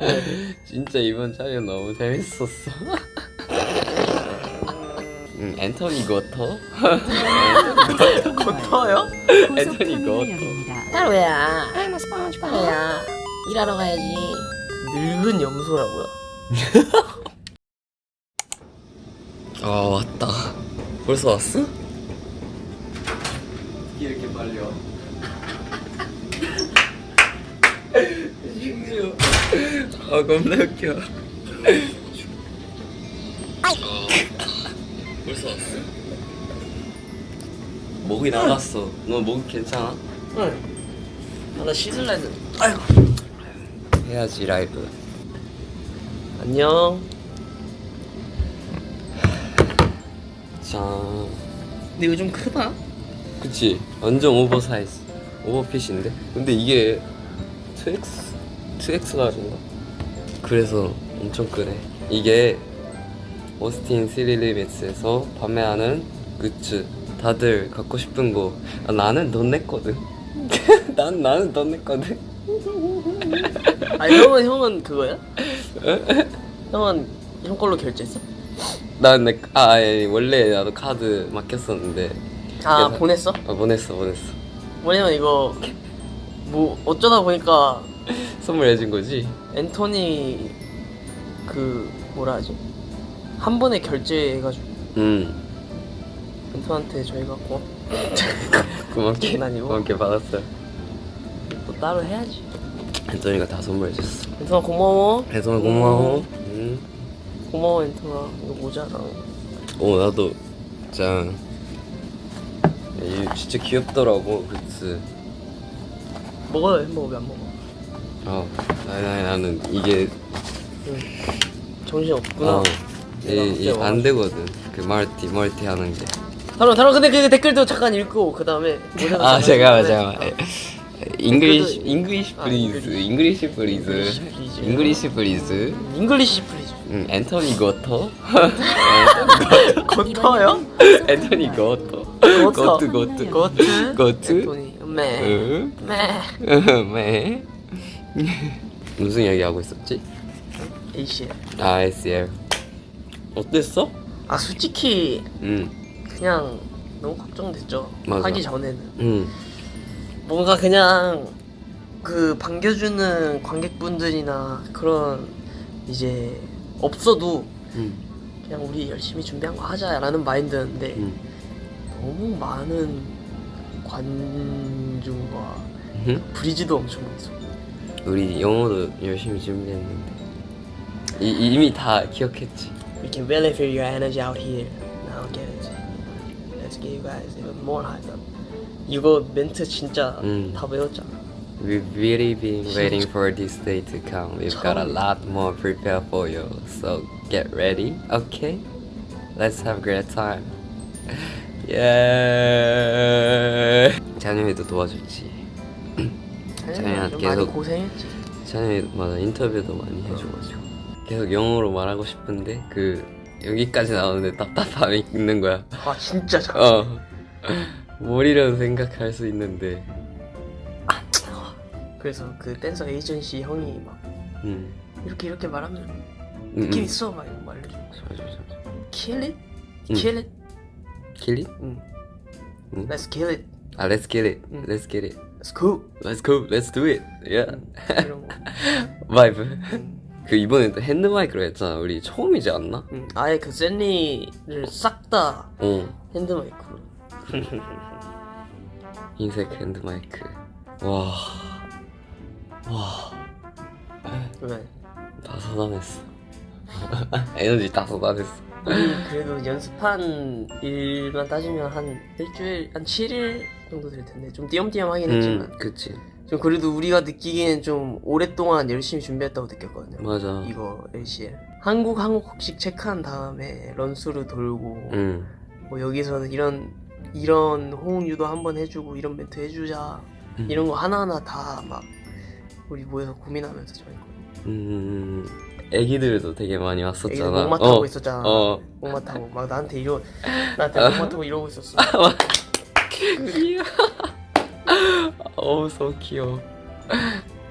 진짜 이번 촬영 너무 재밌었어. 음, 앤토니 고터? 고터요? 앤토니 고터. 따로야. 아이고 스펀지밥이야. 일하러 가야지. 늙은 염소라고요? 아 왔다. 벌써 왔어? 이렇게 빨리 와. 심지어 아 겁나 웃겨. 아, 벌써 왔어? 목이 나갔어. 너목 괜찮아? 응. 아, 나 씻을라 했는데. 아이고. 해야지 라이브. 안녕. 자, 근데 이거 좀 크다. 그치? 완전 오버사이즈, 오버핏인데? 근데 이게 2X, 2X 가지인가? 그래서 엄청 크네. 이게 오스틴 시리리미츠에서 판매하는 굿즈. 다들 갖고 싶은 거. 아, 나는 돈 냈거든. 난 나는 돈 냈거든. 아니 형은 형은 그거야? 형은 형 걸로 결제했어? 난 내, 아, 아니, 원래 나도 카드 맡겼었는데. 아 그래서- 보냈어? 아, 보냈어, 보냈어. 뭐냐면 이거 뭐 어쩌다 보니까 선물 해준 거지? 앤토니 그 뭐라 하지? 한 번에 결제해가지고 응. 앤토한테 저희가 고 고맙게, 장난이고. 고맙게 받았어요. 또 따로 해야지. 앤토니가 다 선물해줬어. 앤토나 고마워. 앤토니 고마워. 응. 고마워 앤토나 이거 모자랑. 어 나도 이 진짜 귀엽더라고 그치. 먹어요 햄버거 왜안 먹어? 어 나는 나는 나는 이게 응. 정신 없구나. 어, 이, 이, 안 되거든 그 멀티 멀티 하는 게. 다른 다른 근데 그 댓글도 잠깐 읽고 그 다음에 아 잠깐만 잠깐만. 어. 잉글리시 잉글리시 아, 플리즈 잉글리시 please. 잉글리시 플리즈 잉글리시 플리즈. 응 앤토니 고터 고터요? 앤토니 고터 고터. 고트 고트 고트. 고트 앤토니. 매. 응 매. 매 무슨 이야기 하고 있었지? ACL. 아 SL 어땠어? 아 솔직히 응 그냥 너무 걱정됐죠. 맞아. 하기 전에는 응. 뭔가 그냥 그 반겨주는 관객분들이나 그런 이제 없어도 응. 그냥 우리 열심히 준비한 거 하자라는 마인드였는데 응. 너무 많은 관중과 응? 브리지도 엄청 많죠. 우리 영어도 열심히 준비했는데 이, 이미 다 기억했지 We can really feel your energy out here. Now get it. Let's get you guys even more hyped up. 이거 멘트 진짜 음. 다 외웠잖아. We've really been waiting for this day to come. We've got a 처음. lot more prepared for you. So get ready, okay? Let's have a great time. Yeah. 찬영이도 도와줬지. 자기가 계속- 고생했지. 맞아 인터뷰도 많이 해줘가지고 계속 영어로 말하고 싶은데 그 여기까지 나오는데 답답함이 있는 거야. 아 진짜 잘. 어. 뭘이라고 생각할 수 있는데. 그래서 그 댄서 에이전시 형이 막 음. 이렇게 이렇게 말하면 음, 느낌 음. 있어 막 이런 거 맞아, 맞아. Kill it, 음. kill it. 킬리? 응. 음. Let's kill it. 아, let's get it. 음. Let's get it. Let's go. Let's go. Let's do it. Yeah. 이런 거. 바이브. 응. 그 이번에 또 핸드 마이크로 했잖아. 우리 처음이지 않나? 응. 아예 그 샌리를 싹 다 어. 핸드 마이크로. 흰색 핸드 마이크. 와. 와. 왜? 다 쏟아냈어. 에너지 다 쏟아냈어. 우리 그래도 연습한 일만 따지면 한 일주일, 한 7일 정도 될 텐데 좀 띄엄띄엄 하긴 했지만 음, 그치. 좀 그래도 우리가 느끼기엔 좀 오랫동안 열심히 준비했다고 느꼈거든요. 맞아. 이거 LCL 한국 한국씩 체크한 다음에 런스루 돌고 응. 뭐 여기서는 이런 이런 호응 유도 한번 해주고 이런 멘트 해주자 음. 이런 거 하나하나 다 막 우리 모여서 고민하면서 저희거든요. 음, 애기들도 되게 많이 왔었잖아. 애기들 목마 타고 어, 있었잖아. 어. 목마 타고 막 나한테 이러 나한테 목마 타고 이러고 있었어. 귀여워. 어우, so 귀여워.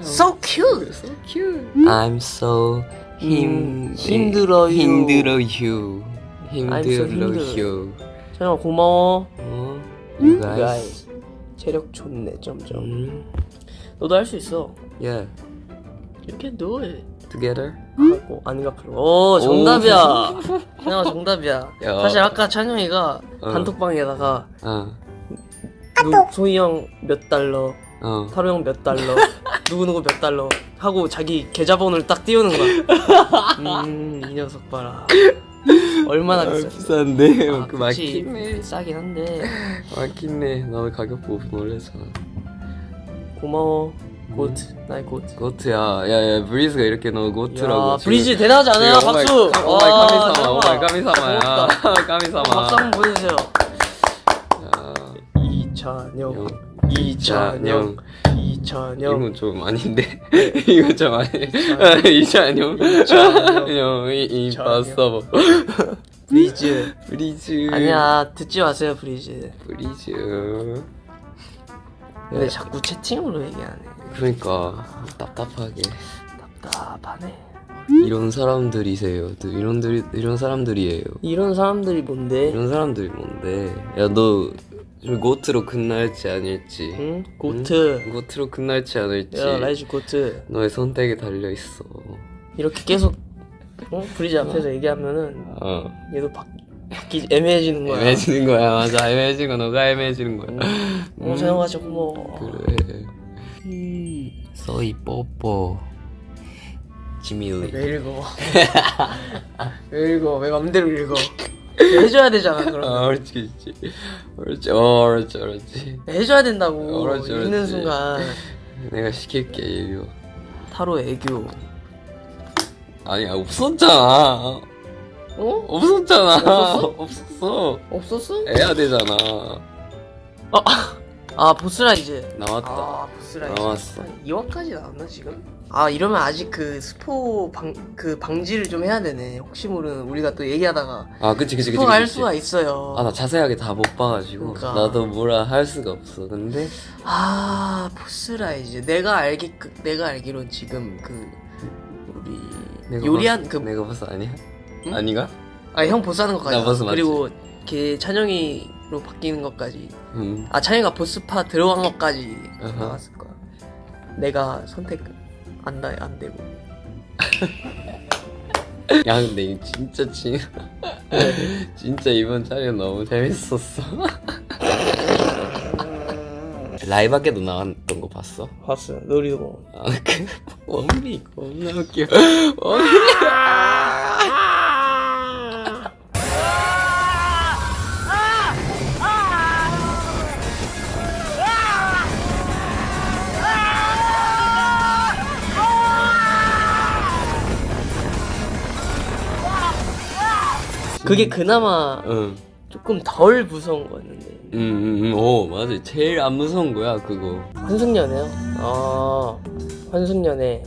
So cute. So cute. I'm so 힘 음, 힘들어요. 힘들어요. I'm so 힘들어요. 찬영아 고마워. 어? You guys. guys. 체력 좋네 점점. 음. 너도 할 수 있어. Yeah. You can do it. Together. 하고 아닌가 별로. 오 정답이야. 찬영아 정답이야. 야. 사실 아까 찬영이가 어. 단톡방에다가 어. 누, 소희 형 몇 달러, 어. 타로 형 몇 달러, 누구 누구 몇 달러 하고 자기 계좌번호를 딱 띄우는 거야. 음, 이 녀석 봐라. 얼마나 비싸? 비싼데. 아, 그 그치. 맞긴 싸긴 한데 맞긴 나도 가격 보고 놀랬잖아. 고마워. 고트, 나의 고트. 고트야. 야야 브리즈가 이렇게 너 고트라고. 야, 브리즈 대단하지 않아요? 지금 박수. 오마이, 오마이 와, 까미사마. 오마이 까미사마야. 까미사마. 박수 한번 보내주세요. 야, 이찬영, 영. 이찬영, 이찬영. 이건 좀 아닌데. 이거 좀 아니. 이찬영. 이찬영. 봤어. 브리즈. 브리즈. 아니야, 듣지 마세요, 브리즈. 브리즈. 근데 자꾸 채팅으로 얘기하네. 그러니까 답답하게. 답답하네. 이런 사람들이세요. 이런 들 이런 사람들이에요. 이런 사람들이 뭔데? 이런 사람들이 뭔데? 야 너 고트로 끝날지 아닐지. 응? 고트. 고트로 끝날지 않을지. 야, 라이즈 고트. 너의 선택에 달려 있어. 이렇게 계속 어? 브리즈 앞에서 얘기하면은 어. 얘도 바, 바뀌 애매해지는 거야. 애매해지는 거야 맞아 애매해지는 거 너가 애매해지는 거야 어, 사용아 씨 고마워. 그래 서이 뽀뽀 지밀리 왜 읽어? 왜 읽어? 왜 맘대로 읽어? 해줘야 되잖아 그럼. 아 옳지 옳지 옳지 어 옳지 옳지 해줘야 된다고. 그렇지, 읽는 그렇지. 순간 내가 시킬게 이거 타로 애교. 아니야 없었잖아 어? 없었잖아 없었어? 없었어 없었어? 해야 되잖아 아 보스라이즈. 나왔다 아 보스라이즈. 나왔어. 2화까지 나왔나 지금? 아 이러면 아직 그 스포 방 그 방지를 좀 해야 되네. 혹시 모르는 우리가 또 얘기하다가 아 그치 그치 그치 스포가 할. 수가 있어요. 아나 자세하게 다 못 봐가지고 그러니까. 나도 뭐라 할 수가 없어 근데 아 보스라이즈. 내가 알기 그, 내가 알기론 지금 그 우리 내가 요리한 버스- 그 내가 버스 아니야? 응? 아니가? 아형 보스 하는 것까지 나 보스 맞지? 그리고 걔 찬영이 로 바뀌는 것까지 응. 아 찬영이가 보스파 들어간 것까지. 나왔을 거야 내가 선택 안 다 안 되고 야 근데 이거 진짜 진 진짜 이번 촬영 너무 재밌었어. 라이브하게도 나왔던 거 봤어? 봤어 놀이도 아 그 원빈이 겁나 웃겨. 원빈. 그게 그나마 응. 조금 덜 무서운 거였는데 응, 응, 응. 오, 맞아. 제일 안 무서운 거야, 그거. 환승연애요? 아 환승연애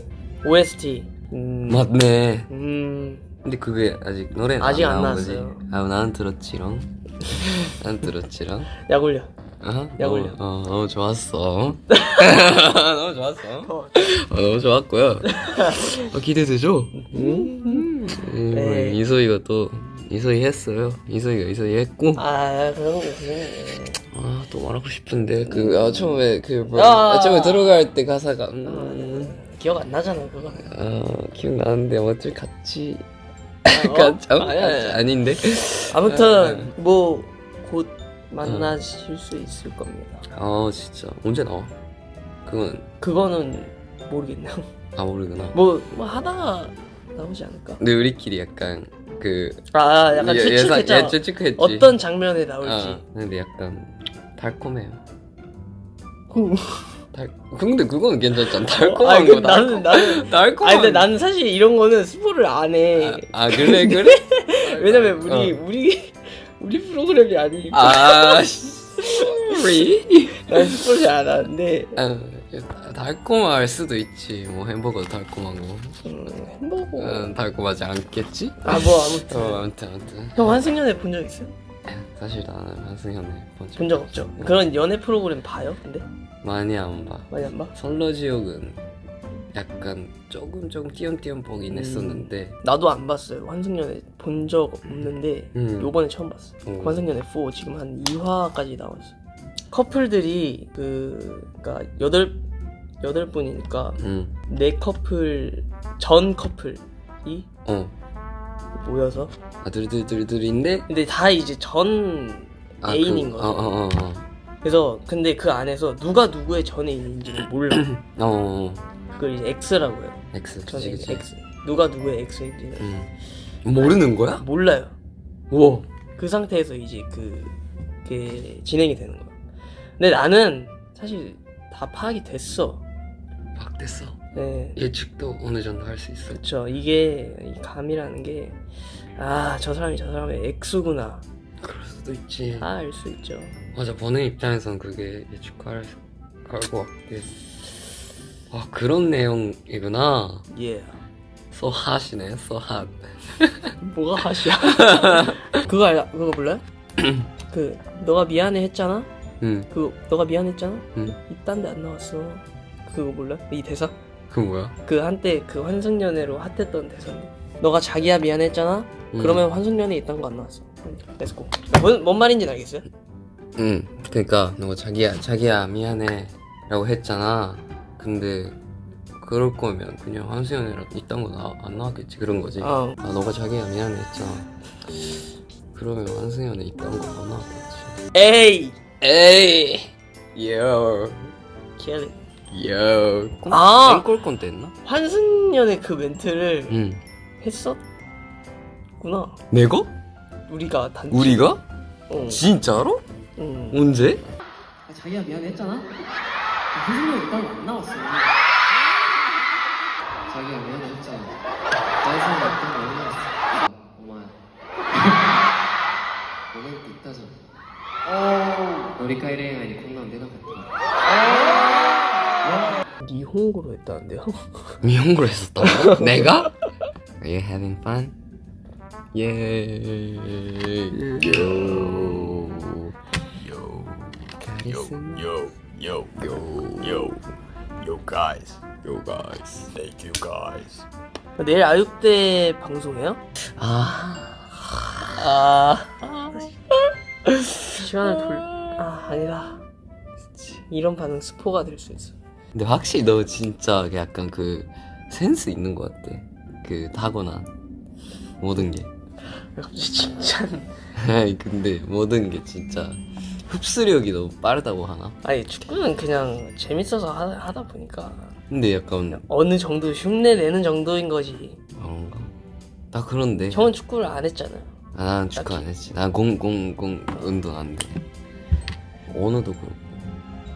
OST 음, 맞네. 음 근데 그게 아직 노래는 아직 안 나온 나왔어요. 아, 나는 들었지롱. 난 들었지롱. 약 올려 어? 약 올려. 어, 어, 너무 좋았어. 너무 좋았어. 어. 어, 너무 좋았고요. 어, 기대되죠? 음? 음, 네. 이소희가 또 이소희 했어요. 이소희가 이소희 했고. 아 그런 거 그런 아, 또 말하고 싶은데 그 아, 처음에 그 뭐, 아. 아, 처음에 들어갈 때 가사가 거 음, 기억 안 나잖아 그거 아, 기억나는데 어쩔 같이 어? 같이 어? 아니야, 아니야. 아닌데. 아무튼 뭐 곧 만나실 수 있을 겁니다 아, 진짜 언제 나와? 그건 그거는 모르겠네요 아 모르구나. 뭐, 뭐 하다가 나오지 않을까 근데 우리끼리 약간 그 아 약간 예- 예상- 추측했잖아 예, 추측했지. 어떤 장면에 나올지 아, 근데 약간 달콤해요. 그- 달 근데 그거는 괜찮잖아. 아니, 달콤한 그 거. 나는 나는 달콤한. 아니 근데 나는 사실 이런 거는 스포를 안 해 아, 아 그래 그래? 왜냐면 우리 어. 우리 우리 프로그램이 아니니까 아 sorry. 난 스포를 안 하는데 아, 달콤할 수도 있지. 뭐 햄버거도 달콤하고. 음, 햄버거 음, 달콤하지 않겠지? 아 뭐 아무튼 어 아무튼 아무튼. 형 환승연애 본 적 있어요? 사실 나는 한승현의 번째 본적 없죠 그런 연애 프로그램 봐요 근데 많이 안 봐. 많이 안 봐? 선러지옥은 약간 조금 조금 띄엄띄엄 보긴 음. 했었는데 나도 안 봤어요. 환승연애 본 적 없는데 음. 요번에 처음 봤어. 어. 환승연애 4 지금 한 2화까지 나왔어. 커플들이 그 그러니까 여덟 여덟 분이니까 음. 네 커플 전 커플이 어. 모여서 아 둘둘둘둘인데 근데 다 이제 전 아, 애인인 그, 거죠. 어, 어, 어, 어. 그래서 근데 그 안에서 누가 누구의 전 애인인지는 몰라. 어, 어. 그걸 이제 X라고 해요. X 전 그치 애인 그치 X. 누가 누구의 X인지는 음. 모르는 거야? 몰라요. 우와 그 상태에서 이제 그, 그 진행이 되는 거야. 근데 나는 사실 다 파악이 됐어. 막 됐어 네. 예측도 어느 정도 할 수 있어 그렇죠. 이게 이 감이라는 게 아, 저 사람이 저 사람의 X구나. 그럴 수도 있지 다 알 수 있죠. 맞아 보는 입장에선 그게 예측할 할것 같아 아 그런 내용이구나 예. so hot이네 so hot 뭐가 핫이야? 그거 알 그거 몰라요? 그 너가 미안해 했잖아. 응그 너가 미안했잖아. 응. 이딴 데 안 나왔어. 그거 몰라? 이 대사? 그 뭐야? 그 한때 그 환승연애로 핫했던 대사인데. 너가 자기야 미안했잖아. 음. 그러면 환승연애 이딴 거안 나왔어. 렛츠고. 뭔, 뭔 말인지 알겠어요? 응 그니까 너가 자기야 자기야 미안해 라고 했잖아 근데 그럴 거면 그냥 한수연이랑 이딴 거안 나왔겠지 그런 거지 어. 아 너가 자기야 미안해 했잖아 그러면 한승연에 이딴 거안 나왔겠지 에이. 에이 요 kelly. 요. 아! 앵콜 건데 했나? 환승연의 그 멘트를 응. 했었구나. 내가? 우리가 단. 우리가? 어, 진짜로? 응. 언제? 아, 자기야 미안했잖아? 한승이 일단 안 나왔어. 자기야 미안했잖아. 나의 사람 어떤 거 몰랐어. 엄마야. 먹을 게 있다잖아. 어. 우리 카이레이 아니 콩나면 내가 갈게. 니홍고로 했다는데요? 미용으로 했었다고? 내가? Are you having fun? Yeah. Yo. Yo. Yo, yo, yo, yo, yo, guys, yo, guys, thank you, guys. 내일 아육대 방송해요? 아. 아. 시간을 돌. 아 아니다. 이런 반응 스포가 될 수 있어. 근데 확실히 너 진짜 약간 그 센스 있는 것 같아. 그 타고난 모든 게. 칭찬. 아니 근데 모든 게 진짜 흡수력이 너무 빠르다고 하나? 아니 축구는 그냥 재밌어서 하다, 하다 보니까 근데 약간 어느 정도 흉내 내는 정도인 거지. 그런가? 나 그런데 형은 축구를 안 했잖아요. 아, 나는 축구 안 했지. 난 공, 공, 공 운동 안 돼. 언어도 그렇고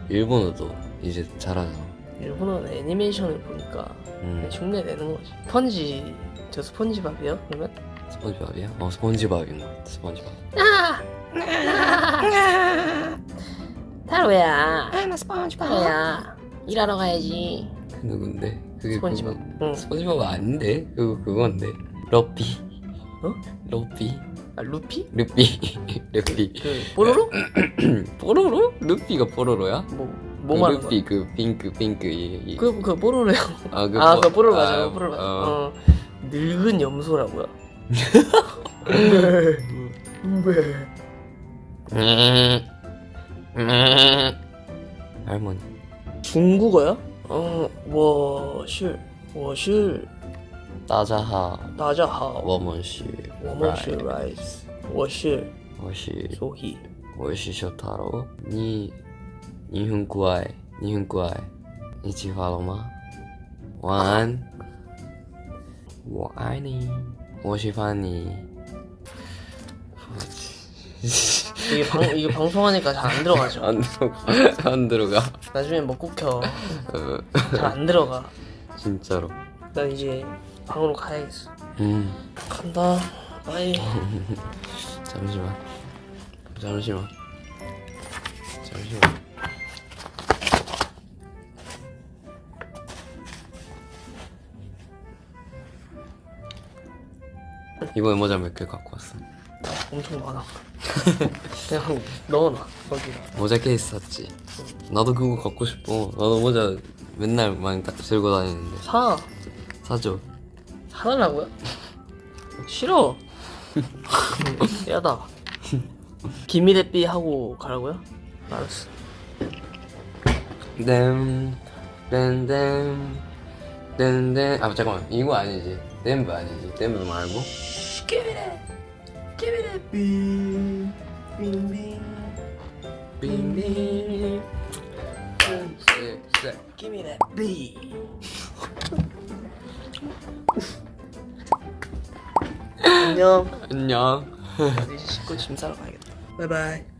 일본어도 이제 잘하잖아. 일본어는 애니메이션을 보니까 음, 그냥 흉내 내는 거지. 스펀지 저 스펀지밥이요? 그러면? 스폰지밥이야? 어, 스폰지밥인 것 같아. 스폰지밥. 타로야. 아, 나 스펀지밥. 타로야. 일하러 가야지. 그 누군데? 그게 스펀지밥. 그거- 응. 스폰지밥 아닌데? 그거 그건데. 러피. 어? 러피. 아 루피? 루피. 루피. 그 뽀로로? 뽀로로? 루피가 뽀로로야? 뭐, 그 뭐 말하는 거야? 루피 그 핑크 핑크 이, 이. 그, 그 뽀로로요. 아, 그 아, 뽀- 그 뽀로로 맞아. 아, 그 뽀로로 맞아. 어. 어. 늙은 염소라고요. 음. 음. 할머니. 중국어요? 어, 我是我是 따자하 大家好，我们是我们是 Rice，我是我是 Sohi。我是小太郎你 你很乖你很乖一起话了吗晚安我爱你我喜欢你 이게 방 이게 방송하니까 잘 안 들어가죠. 안 들어가 안 들어가 나중에 먹고 켜. 어, 잘 안 들어가. 진짜로 난 이제 방으로 가야겠어. 음 간다. 바이. 잠시만 잠시만 잠시만 이번에 모자 몇 개 갖고 왔어? 엄청 많아. 그냥 넣어놔 거기다. 모자 케이스 샀지. 나도 그거 갖고 싶어. 나도 모자 맨날 많이 딱 들고 다니는데. 사. 사줘. 사달라고요? 싫어. 야다. 기미대삐 하고 가라고요? 알았어. 댐 댐댐 댐댐. 아 잠깐만. 이거 아니지 댐브 아니지? 댐브 말고? 빙빙 쎄쎄 기미대삐 안녕. 안녕. 이제 씻고 짐 싸러 가야겠다. 바이바이